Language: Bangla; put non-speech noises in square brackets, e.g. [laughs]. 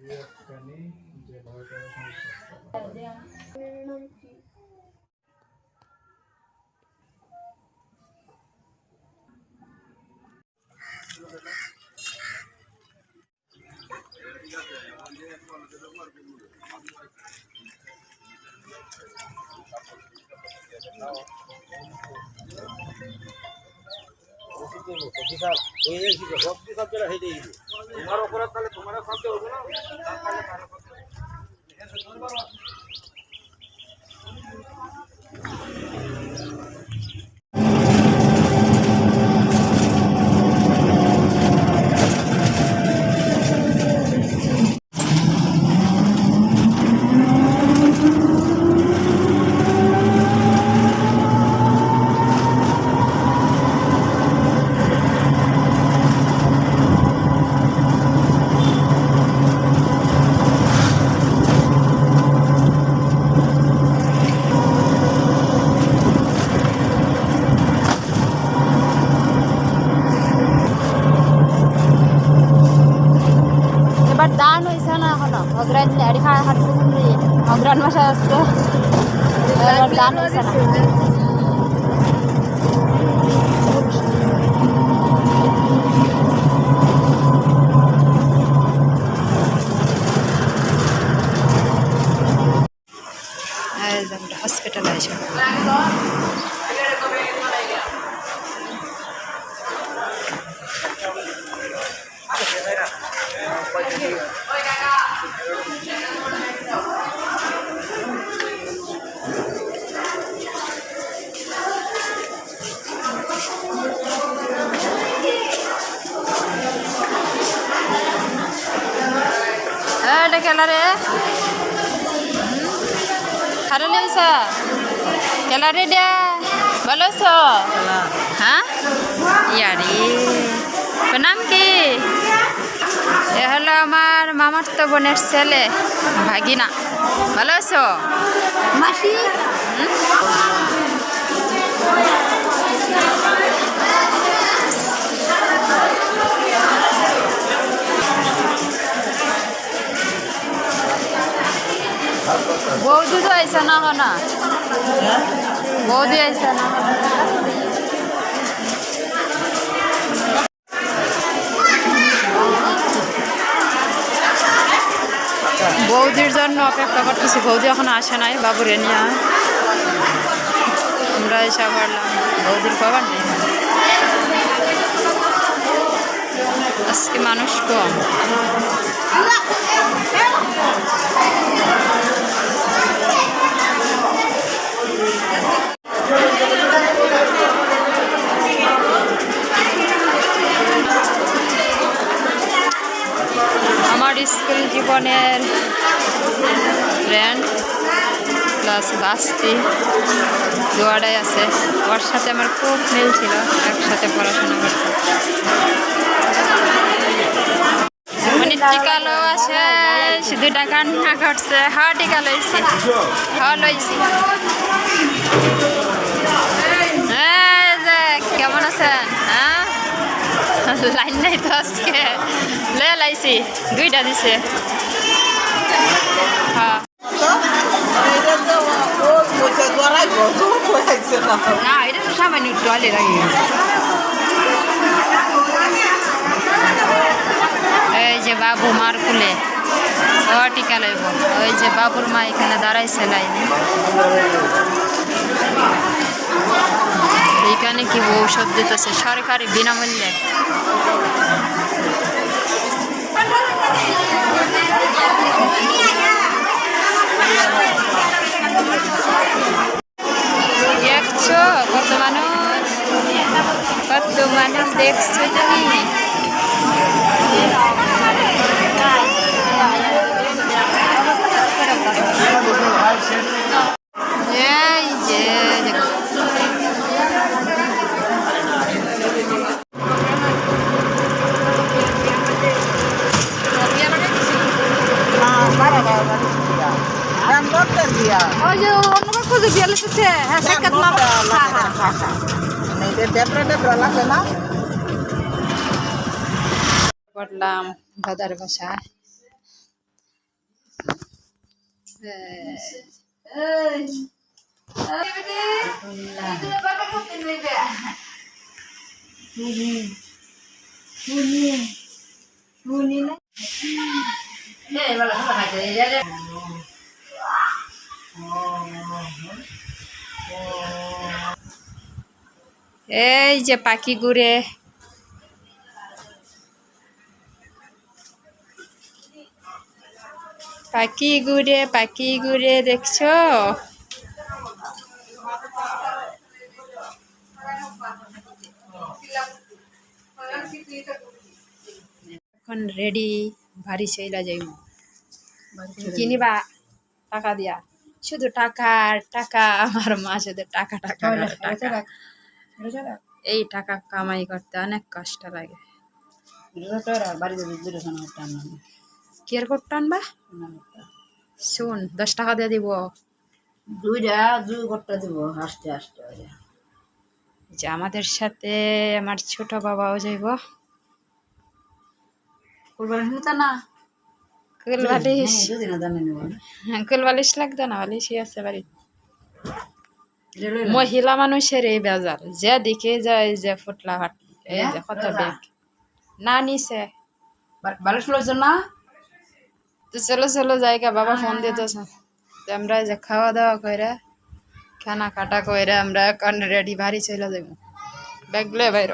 একখানি যে ভয়টার সমস্যা এবার হয়েছে না এখনও অগ্রাণ লেড়ি খাওয়া হাঁটতে অগ্রাণ মাসে আসছে। দান হয়েছে না। এটা কেলা রে। খারে নিয়েছ কেলা রে ডে ভালো আছো হ্যাঁ ইয়ারি। নাম কি? এ হলো আমার মামার তো বোনের ছেলে ভাগিনা। ভালো আছো মাসি। বৌদি তো আইসা না না। বৌদি আইসা না বৌদির জন্য অপেক্ষা করতেছি। বৌদি এখন আসে নাই বাবুরে নিয়ে। আমরা এসে পারলাম বৌদির খবর নেই। আজকে মানুষ কম আমার জীবনের ফ্রেন্ড প্লাস বাস্তি দোয়াটাই আছে। ওর সাথে আমার খুব মিল ছিল, একসাথে পড়াশোনা করতাম। মানে টিকা লো আছে না ঘটছে হা টিকা লইছি। হা লইছি এই যে কেমন আছেন হ্যাঁ [laughs] লাইন নাই তো আজকে। দুইটা দিছে। হ্যাঁ তো সামান্য এই যে বাবু মার ও টিকা লইব। ওই যে বাবুর মা এখানে দাঁড়াইছে লাইনে। এইখানে কি ঔষধ দিতেছে? সরকারি বিনামূল্যে। দেখছ কত মানুষ কত মানুষ দেখছ তুমি এই যে দেখো ওই যে অন্য দিয়ে লেগেছে হ্যাঁ সাক্ষাৎ না হ্যাঁ হ্যাঁ পড়লাম দাদার বাসায়। এই যে পাখি ঘুরে। পাখি ঘুরে পাখি ঘুরে দেখছ? এখন রেডি ভারী সেইলা যাইব। কিনিবা টাকা দিয়া। শুধু টাকা আর টাকা আমার মা শুধু টাকা টাকা টাকা এই টাকা কামাই করতে অনেক কষ্ট লাগে। কি আর করতে আনবা? শুন দশ টাকা দিয়ে দিব। দুইটা দুই ঘরটা দিব আস্তে আস্তে যে আমাদের সাথে আমার ছোট বাবাও যাইব। কুরবানি না। কুল বালিশ। হ্যাঁ, কুল বালিশ লাগতো না বালিশই আছে বাড়ি মহিলা মানুষের এই বেজাল যে দিকে যায় যে ফুটলা হাট এই যে কত ব্যাগ না নিছে। বালিশ লইছ না? তো চলো চলো জায়গা বাবা ফোন দিতেছে। তো আমরা যে খাওয়া দাওয়া কইরা খানা কাটা কইরা আমরা এখন রেডি বাড়ি চলে যাব ব্যাগ লয়ে বাইর।